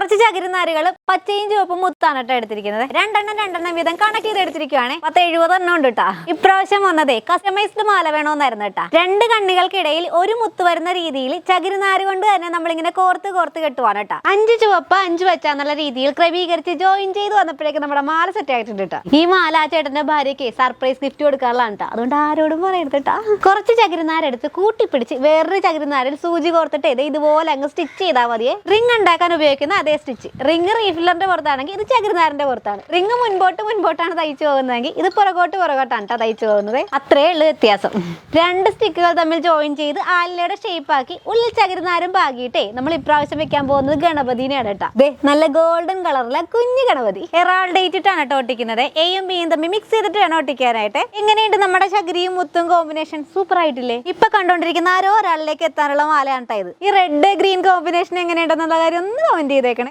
കുറച്ച് ചകിരിനാരുകൾ പച്ചയും ചുവപ്പും മുത്താണ് കേട്ടോ എടുത്തിരിക്കുന്നത്. രണ്ടെണ്ണം രണ്ടെണ്ണം വീതം കണക്ട് ചെയ്ത് എടുത്തിരിക്കുകയാണ് പത്ത് എഴുപത് എണ്ണം ഉണ്ട് കേട്ടാ ഇപ്രാവശ്യം വന്നതേ കസ്റ്റമൈസ്ഡ് മാല വേണമെന്നായിരുന്നു കേട്ടാ രണ്ട് കണ്ണികൾക്കിടയിൽ ഒരു മുത്ത് വരുന്ന രീതിയിൽ ചകിരിനാര് കൊണ്ട് തന്നെ നമ്മളിങ്ങനെ കോർത്ത് കോർത്ത് കെട്ടുവാണ് കേട്ടാ അഞ്ച് ചുവപ്പ് അഞ്ച് വെച്ചാന്നുള്ള രീതിയിൽ ക്രമീകരിച്ച് ജോയിൻ ചെയ്ത് വന്നപ്പോഴേക്കും നമ്മുടെ മാല സെറ്റ് ആയിട്ടുണ്ട് കേട്ടോ ഈ മാല ആ ചേട്ടന്റെ ഭാര്യയ്ക്ക് സർപ്രൈസ് ഗിഫ്റ്റ് കൊടുക്കാനുള്ളതാണ് അതുകൊണ്ട് ആരോടും പറയരുത് കേട്ടാ കുറച്ച് ചകിരിനാരെടുത്ത് കൂട്ടിപ്പിടിച്ച് വേറൊരു ചകിരിനാരിൽ സൂചി കോർത്തിട്ട് ഇത് ഇതുപോലെ അങ്ങ് സ്റ്റിച്ച് ചെയ്താൽ മതിയെ. റിംഗ് ഉണ്ടാക്കാൻ ഉപയോഗിക്കുന്ന സ്റ്റിച്ച്. റിങ് റീഫില്ലറിന്റെ പുറത്താണെങ്കിൽ ഇത് ചകിരിനാരിന്റെ പുറത്താണ്. റിങ് മുൻപോട്ട് മുൻപോട്ടാണ് തയ്ച്ചു പോകുന്നതെങ്കിൽ ഇത് പുറകോട്ട് പുറകോട്ടാണ് കേട്ടോ തയ്ച്ചു പോകുന്നത്. അത്രേ ഉള്ളു വ്യത്യാസം. രണ്ട് സ്റ്റിക്കുകൾ തമ്മിൽ ജോയിൻ ചെയ്ത് ആലിലയുടെ ഷേപ്പ് ആക്കി ഉള്ളിൽ ചകിരിനാരും പാകിയിട്ടേ നമ്മൾ ഇപ്രാവശ്യം വെക്കാൻ പോകുന്നത് ഗണപതിനെയാണ് കേട്ടോ. ദേ നല്ല ഗോൾഡൻ കളറിലെ കുഞ്ഞു ഗണപതി. എറാൾ ഡേറ്റ് ഇട്ടാണ് കേട്ടോ ഒട്ടിക്കുന്നത്. എയും ബിയും തമ്മിൽ മിക്സ് ചെയ്തിട്ട് വേണം ഒട്ടിക്കാനായിട്ട്. എങ്ങനെയുണ്ട് നമ്മുടെ ചകിരിയും മുത്തും കോമ്പിനേഷൻ സൂപ്പർ ആയിട്ടില്ലേ? ഇപ്പൊ കണ്ടോണ്ടിരിക്കുന്ന ആരോ ഒരാളിലേക്ക് എത്താനുള്ള മാലയാണ് ഈ റെഡ് ഗ്രീൻ കോമ്പിനേഷൻ എങ്ങനെയുണ്ടെന്നുള്ള കാര്യം ഒന്ന് കമന്റ് ചെയ്തേക്കണം.